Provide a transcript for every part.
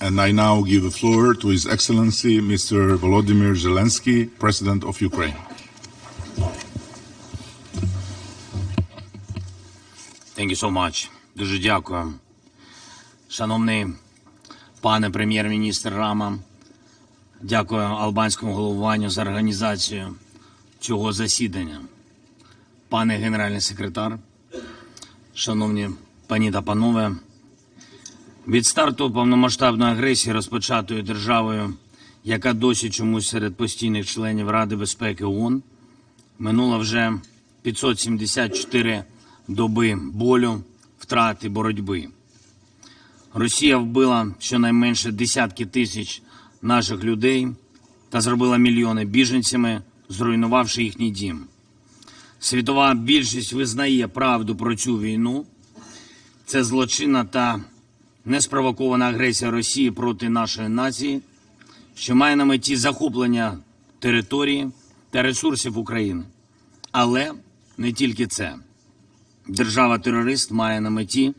And I now give the floor to His Excellency Mr. Volodymyr Zelensky, President of Ukraine. Thank you so much. Дуже дякую. Шановний пане прем'єр-міністр Рама, дякую албанському головуванню за організацію цього засідання. Пане генеральний секретар, шановні пані та панове, від старту повномасштабної агресії, розпочатої державою, яка досі чомусь серед постійних членів Ради безпеки ООН, минуло вже 574 доби болю, втрати боротьби. Росія вбила щонайменше десятки тисяч наших людей та зробила мільйони біженцями, зруйнувавши їхній дім. Світова більшість визнає правду про цю війну. Це злочинна та неспровокована агресія Росії проти нашої нації, що має на меті захоплення території та ресурсів України. Але не тільки це. Держава-терорист має на меті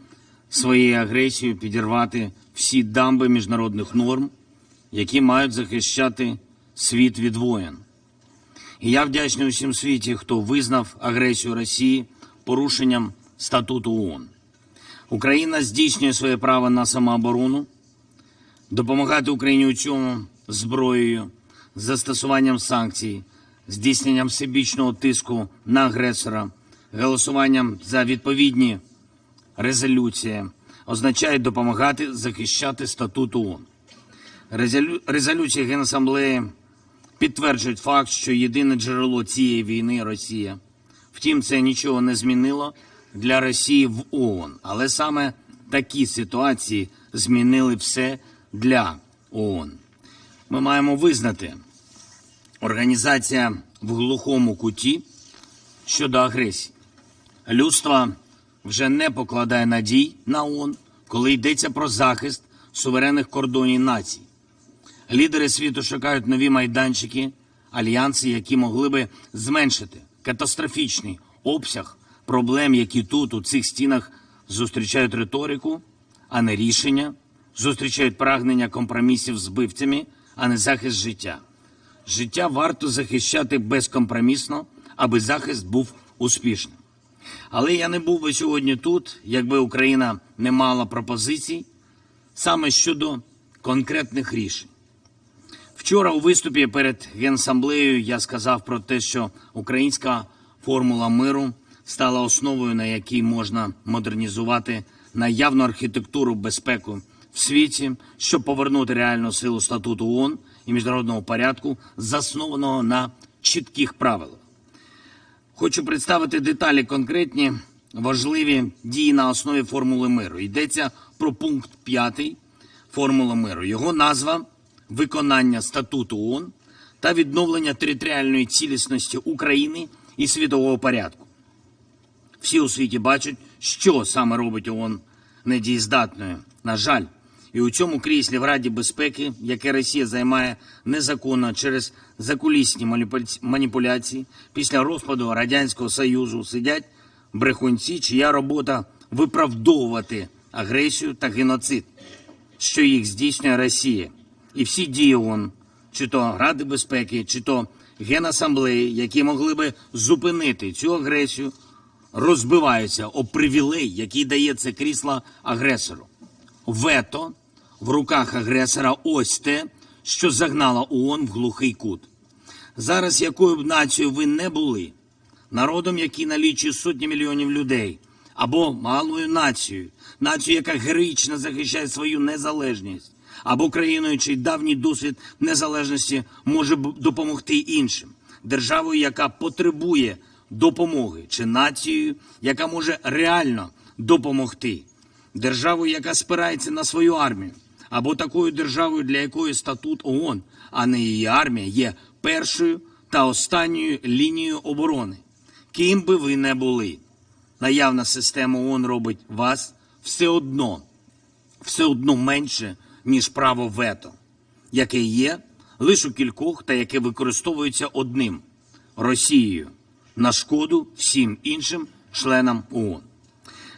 своєю агресією підірвати всі дамби міжнародних норм, які мають захищати світ від воєн. І я вдячний усім світі, хто визнав агресію Росії порушенням статуту ООН. Україна здійснює своє право на самооборону, допомагати Україні у цьому зброєю, застосуванням санкцій, здійсненням всебічного тиску на агресора, голосуванням за відповідні резолюції означає допомагати захищати статут ООН. Резолю- Резолюції Генасамблеї підтверджують факт, що єдине джерело цієї війни Росія. Втім, це нічого не змінило для Росії в ООН. Але саме такі ситуації змінили все для ООН. Ми маємо визнати, організація в глухому куті щодо агресії. Людство вже не покладає надій на ООН, коли йдеться про захист суверенних кордонів націй. Лідери світу шукають нові майданчики, альянси, які могли би зменшити катастрофічний обсяг проблем, які тут, у цих стінах, зустрічають риторику, а не рішення, зустрічають прагнення компромісів з вбивцями, а не захист життя. Життя варто захищати безкомпромісно, аби захист був успішним. Але я не був би сьогодні тут, якби Україна не мала пропозицій саме щодо конкретних рішень. Вчора у виступі перед Генасамблеєю я сказав про те, що українська формула миру стала основою, на якій можна модернізувати наявну архітектуру безпеки в світі, щоб повернути реальну силу статуту ООН і міжнародного порядку, заснованого на чітких правилах. Хочу представити деталі конкретні, важливі дії на основі формули миру. Йдеться про пункт 5 формули миру. Його назва виконання статуту ООН та відновлення територіальної цілісності України і світового порядку. Всі у світі бачать, що саме робить ООН недієздатною. На жаль, і у цьому кріслі в Раді безпеки, яке Росія займає незаконно через закулісні маніпуляції, після розпаду Радянського Союзу сидять брехунці, чия робота виправдовувати агресію та геноцид, що їх здійснює Росія. І всі дії ООН, чи то Ради безпеки, чи то Генасамблеї, які могли би зупинити цю агресію, розбиваються об привілей, який дає це крісло агресору. Вето в руках агресора ось те, що загнало ООН в глухий кут. Зараз якою б нацією ви не були, народом, який налічує сотні мільйонів людей, або малою нацією, нацією, яка героїчно захищає свою незалежність, або країною, чий давній досвід незалежності може допомогти іншим, державою, яка потребує допомоги, чи нацією, яка може реально допомогти, державою, яка спирається на свою армію, або такою державою, для якої статут ООН, а не її армія, є першою та останньою лінією оборони. Ким би ви не були, наявна система ООН робить вас все одно, все одно менше, ніж право вето, яке є лише у кількох та яке використовується одним Росією на шкоду всім іншим членам ООН.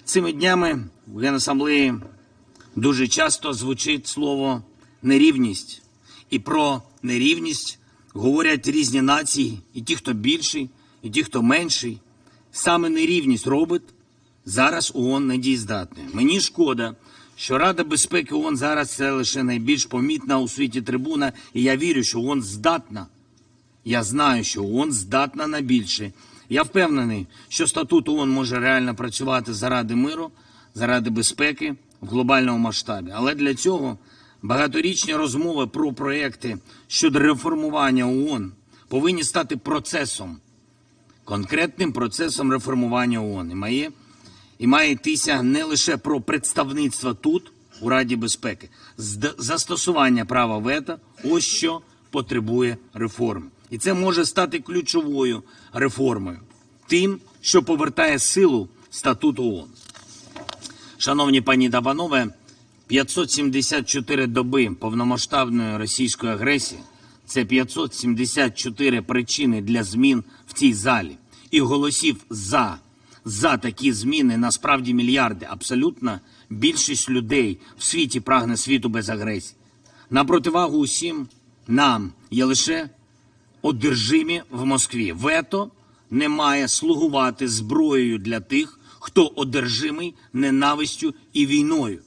Цими днями в Генасамблеї дуже часто звучить слово нерівність. І про нерівність говорять різні нації, і ті, хто більший, і ті, хто менший. Саме нерівність робить зараз ООН недієздатною. Мені шкода, що Рада безпеки ООН зараз це лише найбільш помітна у світі трибуна, і я вірю, що ООН здатна я знаю, що ООН здатна на більше. Я впевнений, що статут ООН може реально працювати заради миру, заради безпеки в глобальному масштабі. Але для цього багаторічні розмови про проекти щодо реформування ООН повинні стати процесом, конкретним процесом реформування ООН. І має, і має йтися не лише про представництво тут, у Раді безпеки, застосування права вето, ось що потребує реформи. І це може стати ключовою реформою, тим, що повертає силу статуту ООН. Шановні пані та панове, 574 доби повномасштабної російської агресії це 574 причини для змін в цій залі. І голосів за, за такі зміни насправді мільярди. Абсолютна більшість людей в світі прагне світу без агресії. На противагу усім нам є лише одержимі в Москві. Вето не має слугувати зброєю для тих, хто одержимий ненавистю і війною.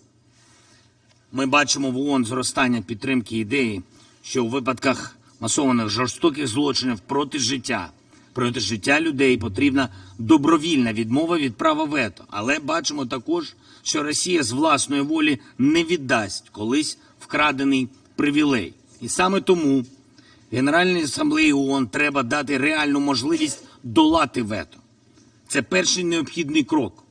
Ми бачимо в ООН зростання підтримки ідеї, що у випадках масованих жорстоких злочинів проти життя, проти життя людей потрібна добровільна відмова від права вето. Але бачимо також, що Росія з власної волі не віддасть колись вкрадений привілей. І саме тому Генеральній асамблеї ООН треба дати реальну можливість долати вето. Це перший необхідний крок.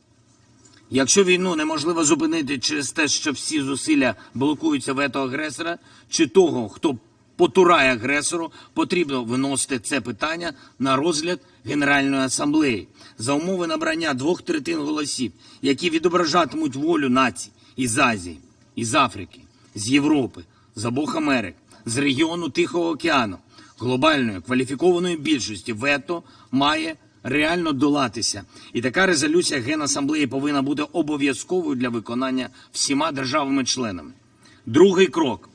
Якщо війну неможливо зупинити через те, що всі зусилля блокуються вето агресора, чи того, хто потурає агресору, потрібно виносити це питання на розгляд Генеральної асамблеї за умови набрання двох третин голосів, які відображатимуть волю націй із Азії, із Африки, з Європи, з обох Америк, з регіону Тихого океану, глобальної кваліфікованої більшості вето має реально долатися. І така резолюція Генасамблеї повинна бути обов'язковою для виконання всіма державами-членами. Другий крок.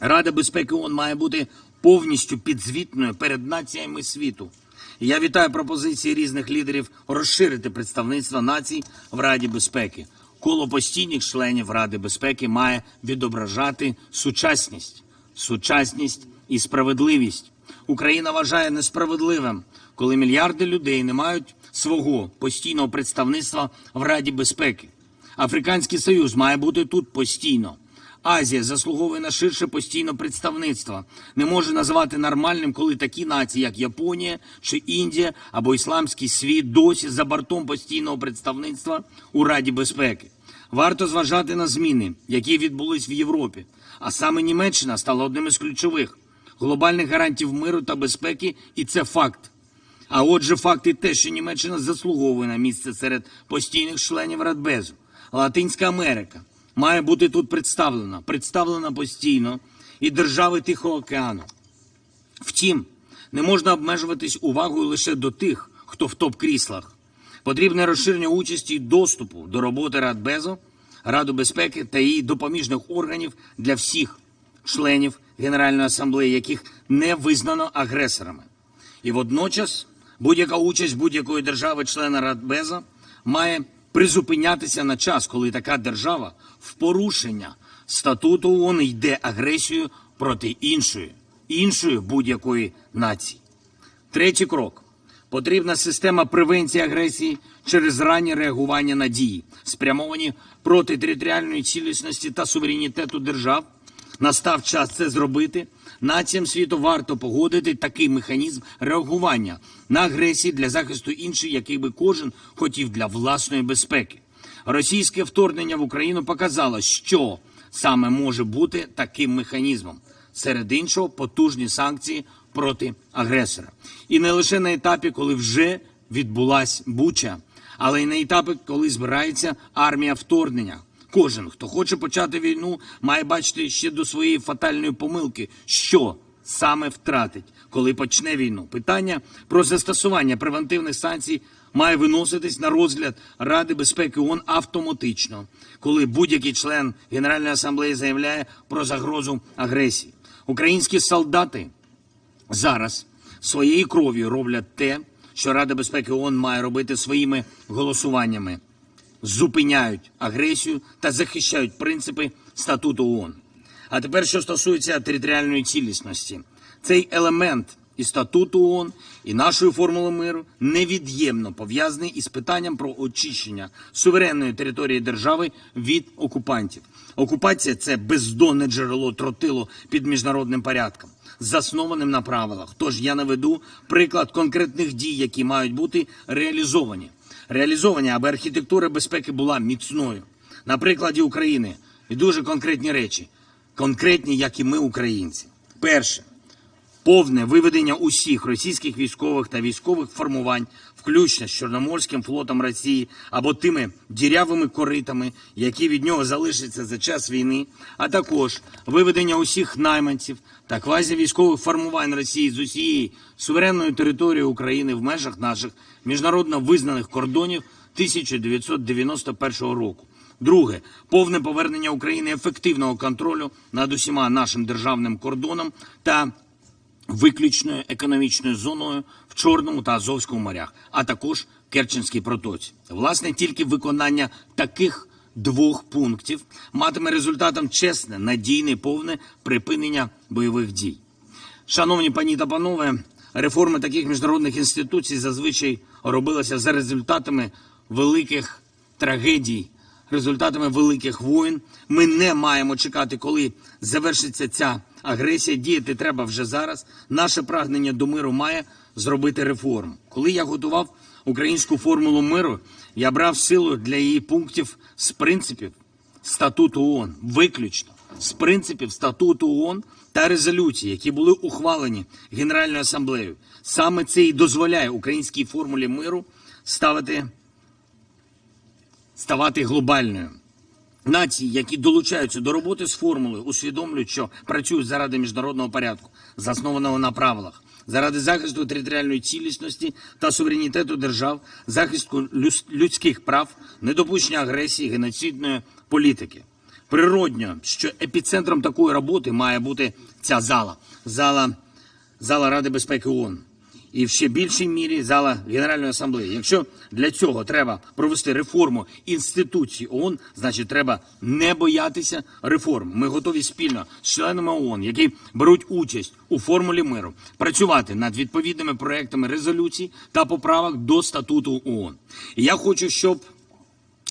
Рада безпеки ООН має бути повністю підзвітною перед націями світу. Я вітаю пропозиції різних лідерів розширити представництво націй в Раді безпеки. Коло постійних членів Ради безпеки має відображати сучасність, сучасність і справедливість. Україна вважає несправедливим, коли мільярди людей не мають свого постійного представництва в Раді безпеки. Африканський Союз має бути тут постійно. Азія заслуговує на ширше постійне представництво. Не може називати нормальним, коли такі нації, як Японія чи Індія або Ісламський світ, досі за бортом постійного представництва у Раді безпеки. Варто зважати на зміни, які відбулись в Європі. А саме Німеччина стала одним із ключових глобальних гарантів миру та безпеки, і це факт. А отже, факт і те, що Німеччина заслуговує на місце серед постійних членів Радбезу. Латинська Америка має бути тут представлена, представлена постійно і держави Тихого океану. Втім, не можна обмежуватись увагою лише до тих, хто в топ-кріслах. Потрібне розширення участі і доступу до роботи Радбезу, Раду безпеки та її допоміжних органів для всіх членів Генеральної асамблеї, яких не визнано агресорами. І водночас будь-яка участь будь-якої держави-члена Радбеза має призупинятися на час, коли така держава в порушення статуту ООН йде агресією проти іншої, іншої будь-якої нації. Третій крок. Потрібна система превенції агресії через раннє реагування на дії, спрямовані проти територіальної цілісності та суверенітету держав. Настав час це зробити. Націям світу варто погодити такий механізм реагування на агресії для захисту інших, який би кожен хотів для власної безпеки. Російське вторгнення в Україну показало, що саме може бути таким механізмом. Серед іншого, потужні санкції проти агресора. І не лише на етапі, коли вже відбулась буча, але й на етапі, коли збирається армія вторгнення. Кожен, хто хоче почати війну, має бачити ще до своєї фатальної помилки, що саме втратить, коли почне війну. Питання про застосування превентивних санкцій має виноситись на розгляд Ради безпеки ООН автоматично, коли будь-який член Генеральної асамблеї заявляє про загрозу агресії. Українські солдати зараз своєю кров'ю роблять те, що Рада безпеки ООН має робити своїми голосуваннями. Зупиняють агресію та захищають принципи статуту ООН. А тепер, що стосується територіальної цілісності, цей елемент і статуту ООН, і нашої формули миру невід'ємно пов'язаний із питанням про очищення суверенної території держави від окупантів. Окупація це бездонне джерело тротилу під міжнародним порядком, заснованим на правилах. Тож я наведу приклад конкретних дій, які мають бути реалізовані. Реалізовані, аби архітектура безпеки була міцною. На прикладі України і дуже конкретні речі, конкретні, як і ми, українці. Перше повне виведення усіх російських військових та військових формувань, включно з Чорноморським флотом Росії або тими дірявими коритами, які від нього залишаться за час війни, а також виведення усіх найманців та квазівійськових формувань Росії з усієї суверенної території України в межах наших міжнародно визнаних кордонів 1991 року. Друге повне повернення України ефективного контролю над усіма нашим державним кордоном та виключною економічною зоною в Чорному та Азовському морях, а також Керченській протоці. Власне, тільки виконання таких двох пунктів матиме результатом чесне, надійне, повне припинення бойових дій. Шановні пані та панове, реформи таких міжнародних інституцій зазвичай робилися за результатами великих трагедій, результатами великих воїн. Ми не маємо чекати, коли завершиться ця агресія. Діяти треба вже зараз. Наше прагнення до миру має зробити реформу. Коли я готував українську формулу миру, я брав силу для її пунктів з принципів статуту ООН, виключно з принципів статуту ООН та резолюцій, які були ухвалені Генеральною асамблеєю. Саме це і дозволяє українській формулі миру ставити ставати глобальною. Нації, які долучаються до роботи з формулою, усвідомлюють, що працюють заради міжнародного порядку, заснованого на правилах, заради захисту територіальної цілісності та суверенітету держав, захисту людських прав, недопущення агресії, геноцидної політики. Природньо, що епіцентром такої роботи має бути ця зала, зала, зала Ради безпеки ООН і в ще більшій мірі зала Генеральної асамблеї. Якщо для цього треба провести реформу інституцій ООН, значить треба не боятися реформ. Ми готові спільно з членами ООН, які беруть участь у формулі миру, працювати над відповідними проектами резолюцій та поправок до статуту ООН. І я хочу, щоб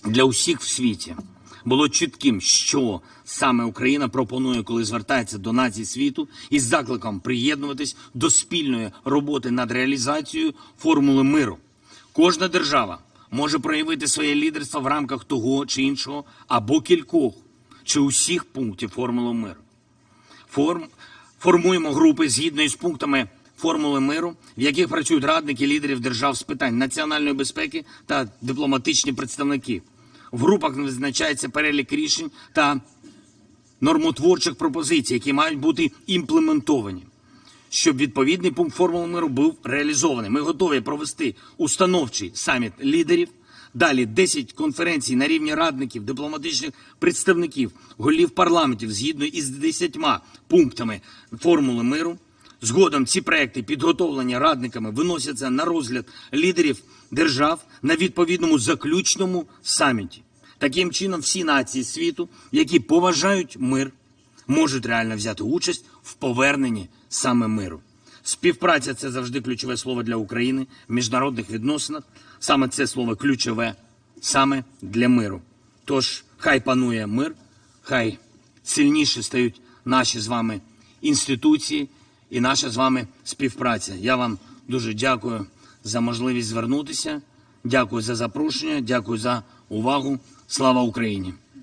для усіх в світі було чітким, що саме Україна пропонує, коли звертається до націй світу із закликом приєднуватись до спільної роботи над реалізацією формули миру. Кожна держава може проявити своє лідерство в рамках того чи іншого або кількох чи усіх пунктів формули миру. Форм, формуємо групи згідно із пунктами формули миру, в яких працюють радники лідерів держав з питань національної безпеки та дипломатичні представники. В групах визначається перелік рішень та нормотворчих пропозицій, які мають бути імплементовані. Щоб відповідний пункт формули миру був реалізований. Ми готові провести установчий саміт лідерів. Далі 10 конференцій на рівні радників, дипломатичних представників, голів парламентів згідно із 10 пунктами формули миру. Згодом ці проекти, підготовлені радниками, виносяться на розгляд лідерів держав на відповідному заключному саміті. Таким чином, всі нації світу, які поважають мир, можуть реально взяти участь в поверненні саме миру. Співпраця це завжди ключове слово для України в міжнародних відносинах. Саме це слово ключове саме для миру. Тож хай панує мир, хай сильніше стають наші з вами інституції і наша з вами співпраця. Я вам дуже дякую за можливість звернутися. Дякую за запрошення, дякую за увагу. Слава Україні!